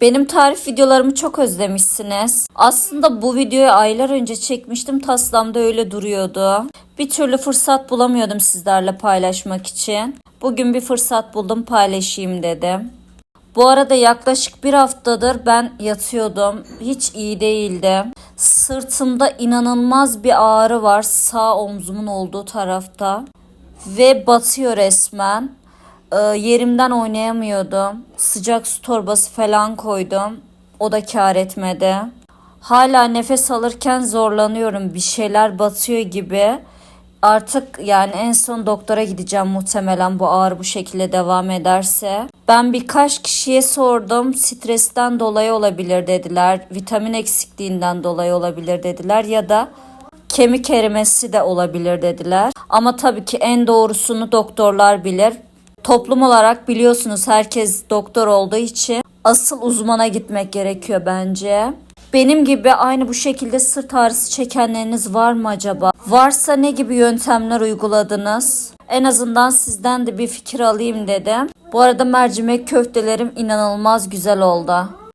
Benim tarif videolarımı çok özlemişsiniz. Aslında bu videoyu aylar önce çekmiştim. Taslamda öyle duruyordu. Bir türlü fırsat bulamıyordum sizlerle paylaşmak için. Bugün bir fırsat buldum paylaşayım dedim. Bu arada yaklaşık bir haftadır ben yatıyordum. Hiç iyi değildim. Sırtımda inanılmaz bir ağrı var sağ omzumun olduğu tarafta. Ve batıyor resmen. Ee, yerimden oynayamıyordum. Sıcak su torbası falan koydum. O da kar etmedi. Hala nefes alırken zorlanıyorum. Bir şeyler batıyor gibi. Artık yani en son doktora gideceğim muhtemelen bu ağrı bu şekilde devam ederse. Ben birkaç kişiye sordum. Stresten dolayı olabilir dediler. Vitamin eksikliğinden dolayı olabilir dediler ya da kemik erimesi de olabilir dediler. Ama tabii ki en doğrusunu doktorlar bilir. Toplum olarak biliyorsunuz herkes doktor olduğu için asıl uzmana gitmek gerekiyor bence. Benim gibi aynı bu şekilde sırt ağrısı çekenleriniz var mı acaba? Varsa ne gibi yöntemler uyguladınız? En azından sizden de bir fikir alayım dedim. Bu arada mercimek köftelerim inanılmaz güzel oldu.